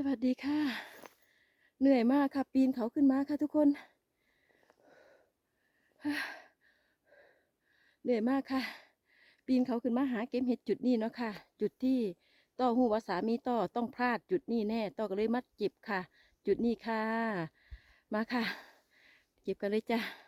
สวัสดีค่ะ เหนื่อยมากค่ะ ปีนเขาขึ้นมาค่ะทุกคน เหนื่อยมากค่ะ ปีนเขาขึ้นมาหาเก็บเห็ดจุดนี้เนาะค่ะ จุดที่ต่อหูว่าสามีต่อต้องพลาดจุดนี้แน่ต่อก็เลยมัดเก็บค่ะ จุดนี้ค่ะ มาค่ะ เก็บกันเลยจ้ะ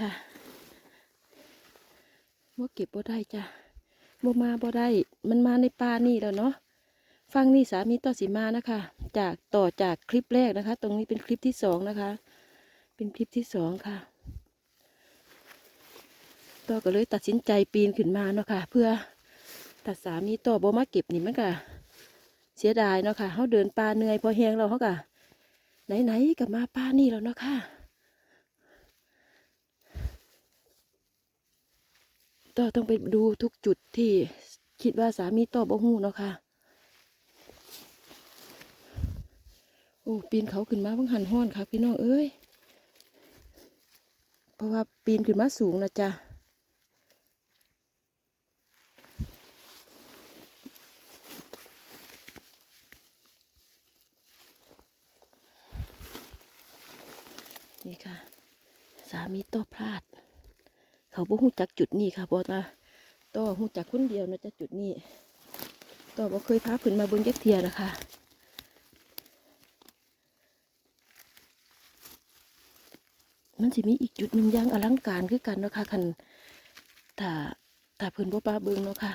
ค่ะบ่เก็บบ่ได้จ้ะบ่มาบ่ได้ มันมาในป่านี่แล้วเนาะฟังนี่สามีต่อสีมานะคะ จากต่อจากคลิปแรกนะคะ ตรงนี้เป็นคลิปที่สองนะคะ เป็นคลิปที่สองค่ะ ต่อก็เลยตัดสินใจปีนขึ้นมาเนาะค่ะ เพื่อตัดสามีต่อบ่มาเก็บนี่มันก็เสียดายเนาะค่ะเขาเดินป่าเหนื่อยพอแหงเราเขาก็ไหนๆกับมาป่านี่แล้วเนาะค่ะ ต่อต้องไปดูทุกจุดที่คิดว่าสามีต่อบ่หูเนาะค่ะ โอ้ปีนเขาขึ้นมาเพิ่งหันห้อนค่ะ พี่น้องเอ้ย เพราะว่าปีนขึ้นมาสูงนะจ๊ะนี่ค่ะ สามีต่อพลาด เขาบ่หูจักจุดนี้ค่ะบอกว่าต่อหูจักคนเดียวนะจ๊ะจุดนี้ต่อบ่เคยพาขึ้นมาเบนยักเทียนะคะมันสิมีอีกจุดหนึ่งย่างอลังการคือกันเนาะค่ะคันถ้าถ้าเพิ่นบ่ปาเบิงเนาะค่ะ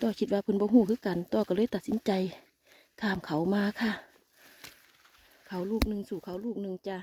ต่อคิดว่าเพิ่นบ่ฮู้คือกันต่อก็เลยตัดสินใจข้ามเขามาค่ะ เขาลูกหนึ่งสู่เขาลูกหนึ่งจ้ะ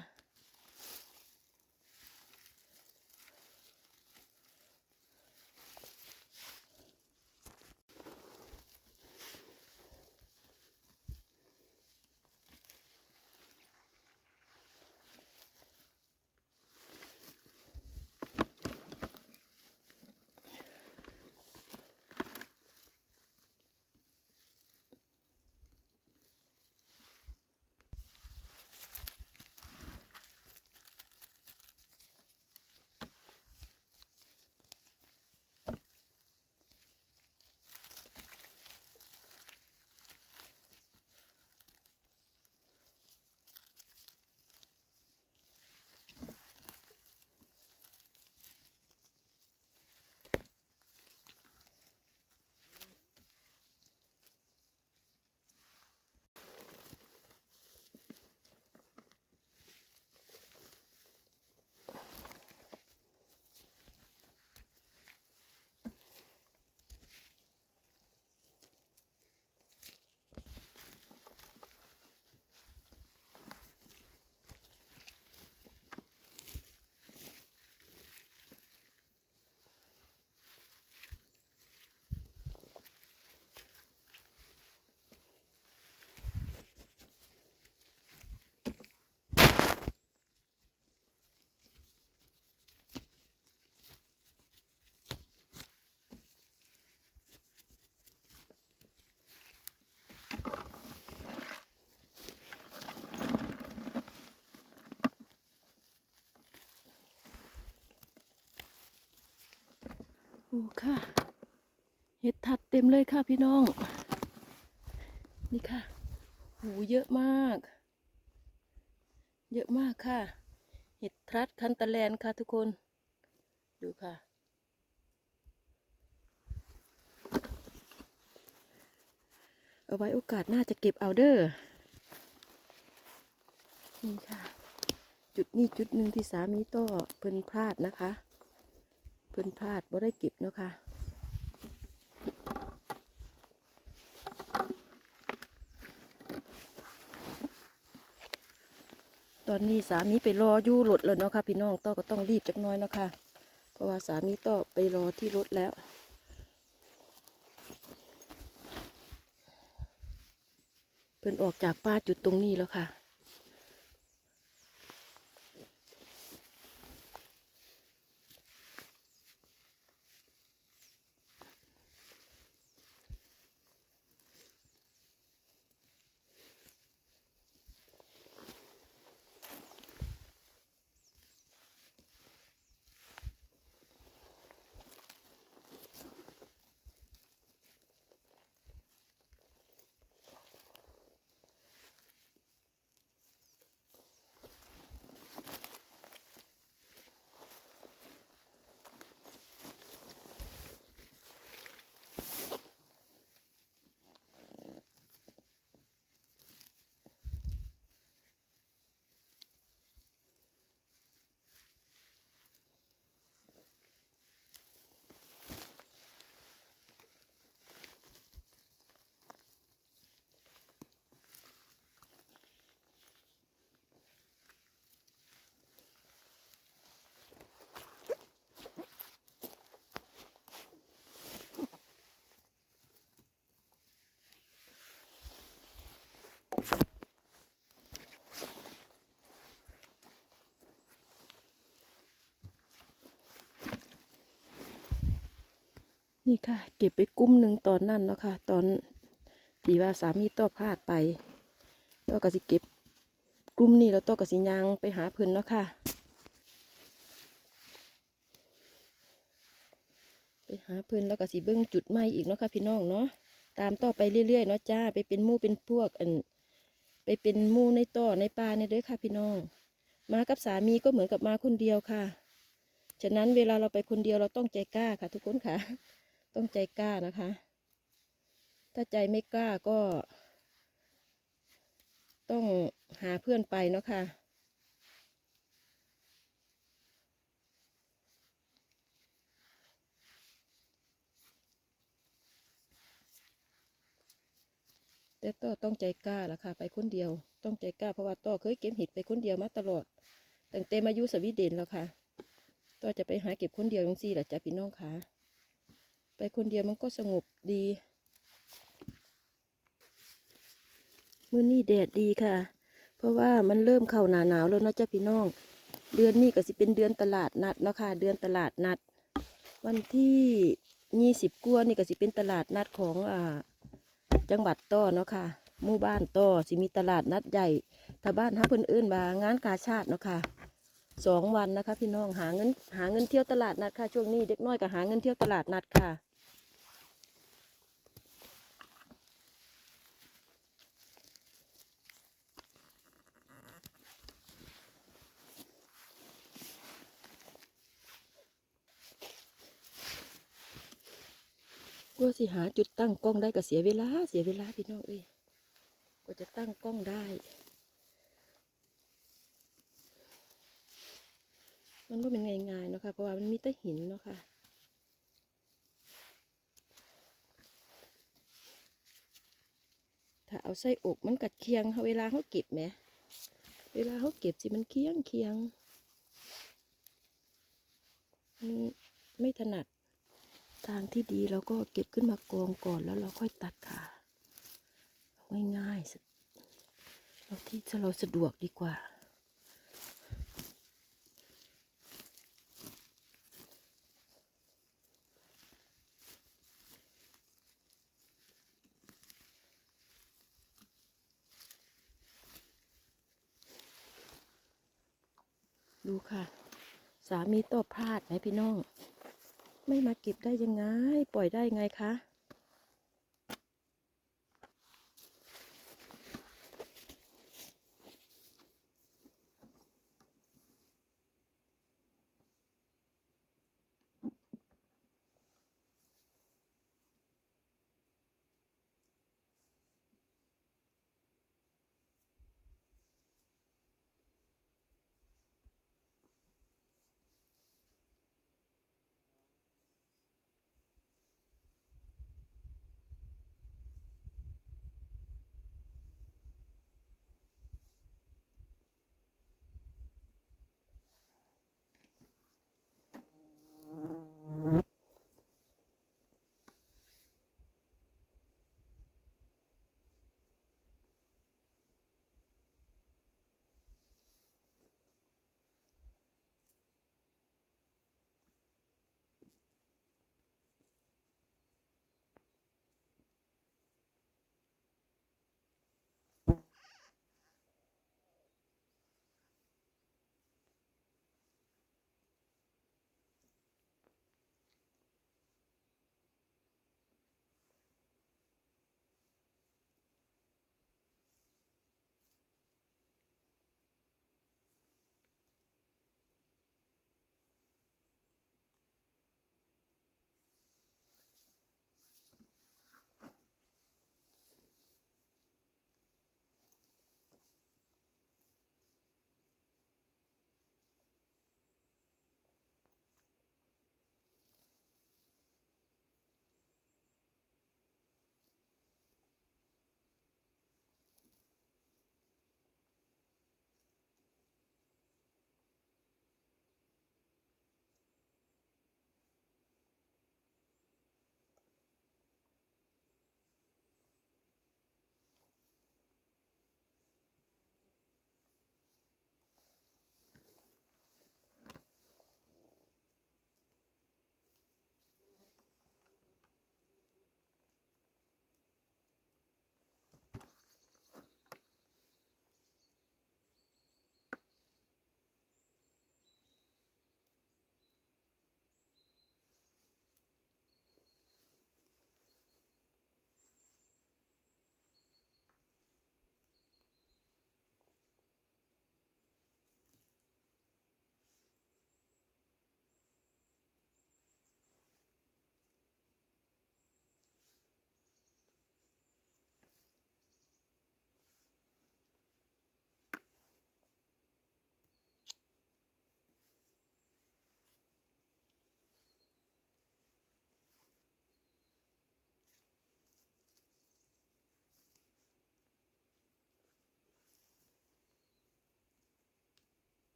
โอ้ค่ะ เห็ดทัดเต็มเลยค่ะพี่น้อง นี่ค่ะหูเยอะมาก เยอะมากค่ะ เห็ดทรัดคันตะแลนค่ะทุกคน ดูค่ะ เอาไว้โอกาสน้าจะเก็บเอาเด้อ นี่ค่ะ จุดนี้จุดหนึ่งที่สามีต่อเพิ่นพลาดนะคะ เพิ่นพลาดบ่ได้เก็บเนาะค่ะตอนนี้สามีไปรออยู่รถแล้วเนาะค่ะพี่น้องต้อก็ต้องรีบจักน้อยเนาะค่ะเพราะว่าสามีต้อไปรอที่รถแล้วเพิ่นออกจากป้าจุดตรงนี้แล้วค่ะ นี่ค่ะ เก็บไปกุ้มหนึ่งตอนนั้นเนาะค่ะ ตอนที่ว่าสามีต่อพลาดไปต่อก็สิเก็บกลุ่มนี้แล้วต่อก็สิยางไปหาเพิ่นเนาะค่ะ ไปหาเพิ่นแล้วก็สิเบิ้งจุดใหม่อีกเนาะค่ะพี่น้องเนาะตามต่อไปเรื่อยๆเนาะจ้าไปเป็นมู่เป็นพวกอันไปเป็นมู่ในต่อในป่าในเด้อค่ะพี่น้อง มากับสามีก็เหมือนกับมาคนเดียวค่ะ ฉะนั้นเวลาเราไปคนเดียวเราต้องใจกล้าค่ะ ทุกคนค่ะ ต้องใจกล้านะคะ ถ้าใจไม่กล้าก็ ต้องหาเพื่อนไปเนาะค่ะแต่ต้อต้องใจกล้าละค่ะ ไปคนเดียว ต้องใจกล้าเพราะว่าต้อเคยเก็บเห็ดไปคนเดียวมาตลอดตั้งแต่มาอยู่สวีเดนแล้วค่ะต้อจะไปหาเก็บคนเดียวจังซี่แหละจ้ะพี่น้องค่ะ ไปคนเดียวมันก็สงบดี มื้อนี้แดดดีค่ะ เพราะว่ามันเริ่มเข้าหนาหนาวแล้วนาะจ้ะพี่น้อง เดือนนี้ก็สิเป็นเดือนตลาดนัดเนาะค่ะ เดือนตลาดนัด วันที่ยี่สิบกัวนี่ก็สิเป็นตลาดนัดของอ่าจังหวัดต้อเนาะค่ะหมู่บ้านต้อสิมีตลาดนัดใหญ่ถ้าบ้านฮับเพิ่นเอิ้นว่างานกาชาติเนาะค่ะสองวันนะคะ พี่น้องหาเงินหาเงินเที่ยวตลาดนัดค่ะช่วงนี้เด็กน้อยก็หาเงินเที่ยวตลาดนัดค่ะ กลัวสิหาจุดตั้งกล้องได้ก็เสียเวลา เสียเวลาพี่น้องเอ้ยกว่าจะตั้งกล้องได้ มันก็เป็นง่ายๆเนาะค่ะเพราะว่ามันมีแต่หินเนาะค่ะถ้าเอาใส่อกมันกัดเคียงเวลาเขาเก็บไหมเวลาเขาเก็บสิมันเคียงเคียงมันไม่ถนัด ทางที่ดีเราก็เก็บขึ้นมากองก่อนแล้วเราค่อยตัดขาเอาง่ายๆสุดเอาที่จะเราสะดวกดีกว่าดูค่ะ สามีต่อพลาดไหมพี่น้อง ไม่มาเก็บได้ยังไง ปล่อยได้ไงคะ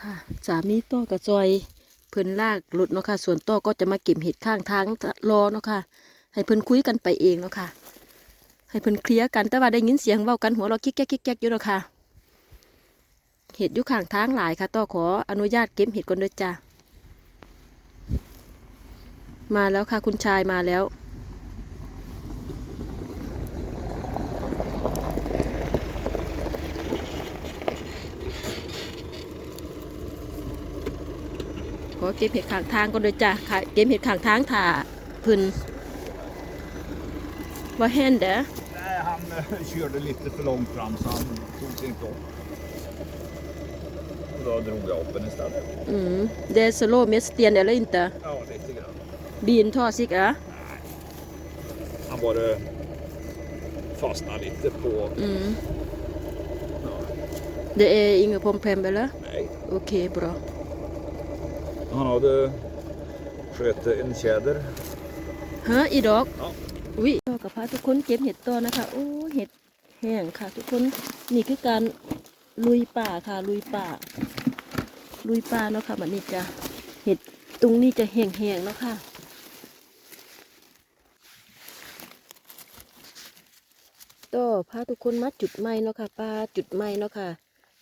ค่ะสามีต่อกับจอยเพิ่นลากรถเนาะค่ะ ส่วนต่อก็จะมาเก็บเห็ดข้างทางรอเนาะค่ะ ให้เพิ่นคุยกันไปเองเนาะค่ะ ให้เพิ่นเคลียร์กันแต่ว่าได้ยินเสียงเว้ากันหัวเราะกิ๊กแก๊กกิ๊กแก๊กอยู่เนาะค่ะ เห็ดอยู่ข้างทางหลายค่ะต่อขออนุญาตเก็บเห็ดก่อนเด้อจ้ามาแล้วค่ะ คุณชายมาแล้ว เก็บเห็ดข้างทางก่อนเด้อจ้าค่ะเก็บเห็ดข้างทางถ่าเพิ่นว่าแฮนเด้อ Nej, han eh, körde lite för långt fram så han tog sig inte upp. Och då drog jag upp den istället. อืมเดสโลเมสเตียนเดลอินเตอร์ Ja, lite grann. บีนท่อซิกอะ Han bara fastnade lite på... อืม Ja, เดเออิงพมแพมไปแล้ว nej. โอเคบรอ Han hade sköt en tjäder. ฮะอีดอก Ja. วิต่อกับพาทุกคนเก็บเห็ดต่อนะคะ โอ้ เห็ดแห้งค่ะ ทุกคน นี่คือการลุยป่าค่ะ ลุยป่า ลุยป่าเนาะค่ะมันนี่จะเห็ดตรงนี้จะแห้งๆเนาะค่ะต่อพาทุกคนมาจุดไม้เนาะค่ะป้าจุดไม้เนาะค่ะ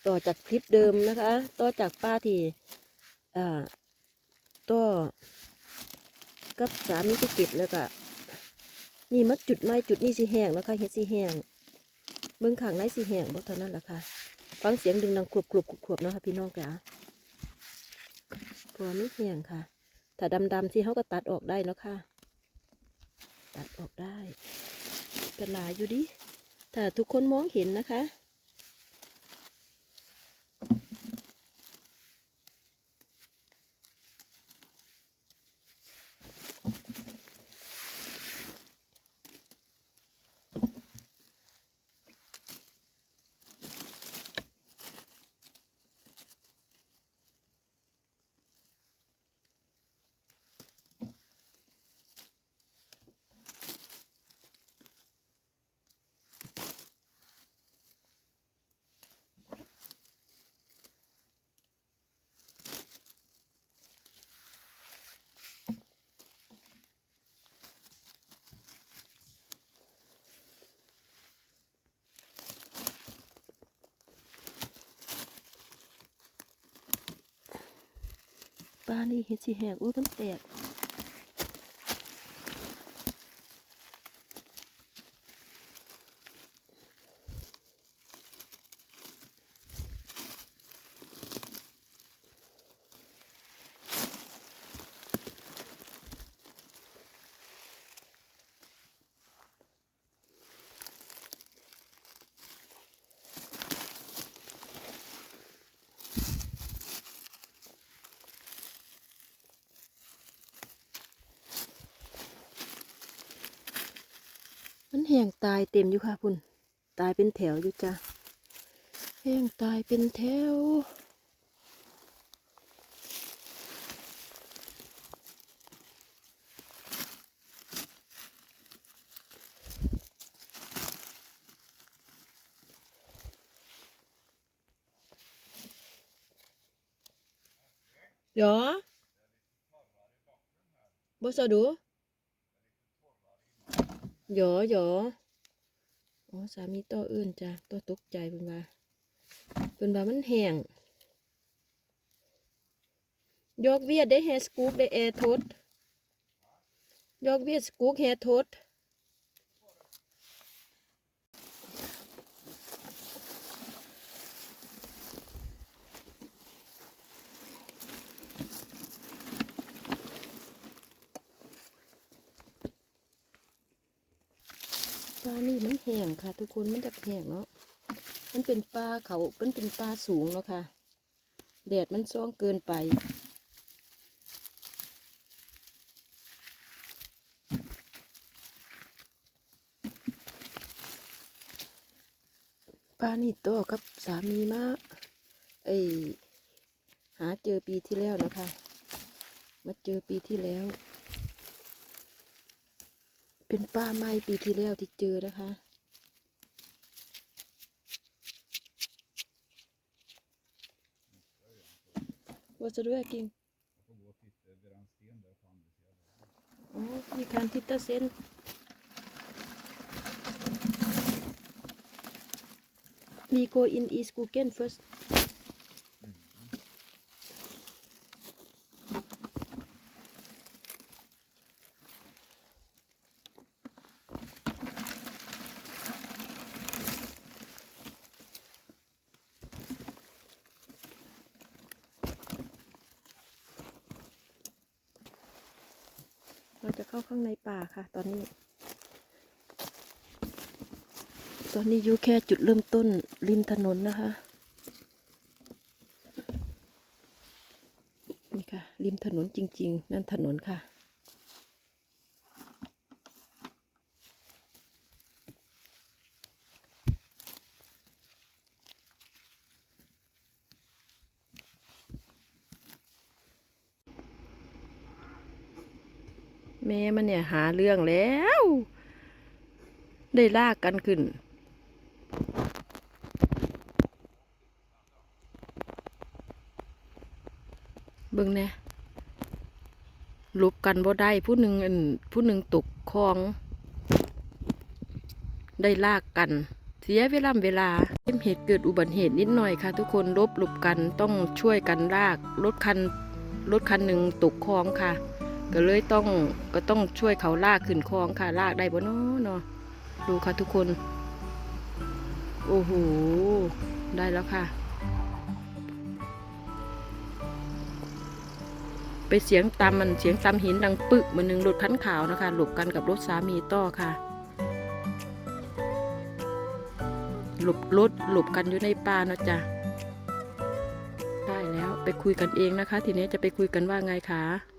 ต่อจากคลิปเดิมนะคะ ต่อจากป้าที่อ่า ต่อกับสามีที่เก็บแล้วก็นี่มาจุดไม้จุดนี้สิแห้งแล้วค่ะเห็ดสิแห้งเบื้องข้างในสิแห้งบ่เท่านั้นแหละค่ะฟังเสียงดึงดังขวบขวบขวบขวบเนาะค่ะพี่น้องจ๋าเพราะว่าไม่แห้งค่ะ ถ้าดำๆที่เขาก็ตัดออกได้แล้วค่ะ ตัดออกได้เป็นหลายอยู่ดิถ้าทุกคนมองเห็นนะคะ ปลานี่เห็ดสีแหกอุ้ยมันแตก แห้งตายเต็มอยู่ค่ะคุณตายเป็นแถวอยู่จ้ะแห้งตายเป็นแถว Ja. Vad sa du? หยอหยออ๋อสามีต่ออื่นจ้ะต่อตกใจเป็นว่าเป็นว่ามันแห้งยกเวียดได้แฮสกู๊ปได้แอร์ทดยกเวียดสกู๊ปแฮทดานี่มันแห้งค่ะ ทุกคนมันจะแห้งเนาะมันเป็นปลาเขามันเป็นปลาสูงเนาะค่ะแดดมันซ่องเกินไปป้านี่โตกับสามีมาไอหาเจอปีที่แล้วนะคะ มาเจอปีที่แล้ว เป็นป้าไม้ปีที่แล้วที่เจอนะคะอ Vad sa du King? Jag får gå och titta vid den sten där på andra sidan. Ja, vi kan titta sen. Vi går in i skogen först. เราจะเข้าข้างในป่าค่ะ ตอนนี้ ตอนนี้อยู่แค่จุดเริ่มต้นริมถนนนะคะ นี่ค่ะ ริมถนนจริง ๆ นั่นถนนค่ะ แม่มันเนี่ยหาเรื่องแล้ว ได้ลากกันขึ้น เบิ่งแหน่หลบกันบ่ได้ผู้หนึ่งผู้หนึ่งตกคลอง ได้ลากกัน เสียเวลาเวลาเป็นเหตุเกิดอุบัติเหตุนิดหน่อยค่ะ ทุกคนลบหลบกันต้องช่วยกันลากรถคันรถคันหนึ่งตกคลองค่ะ ก็เลยต้องก็ต้องช่วยเขาลากขึ้นคลองค่ะลากได้บ่เนาะเนาะดูค่ะทุกคน โอ้โหได้แล้วค่ะ ไปเสียงตำมันเสียงตำหินดังปึกเมือนหนึ่งรถคันขาวนะคะ หลบกันกับรถสามีต่อค่ะ หลบรถหลบกันอยู่ในป่านะจ๊ะได้แล้วไปคุยกันเองนะคะ ทีนี้จะไปคุยกันว่าไงคะ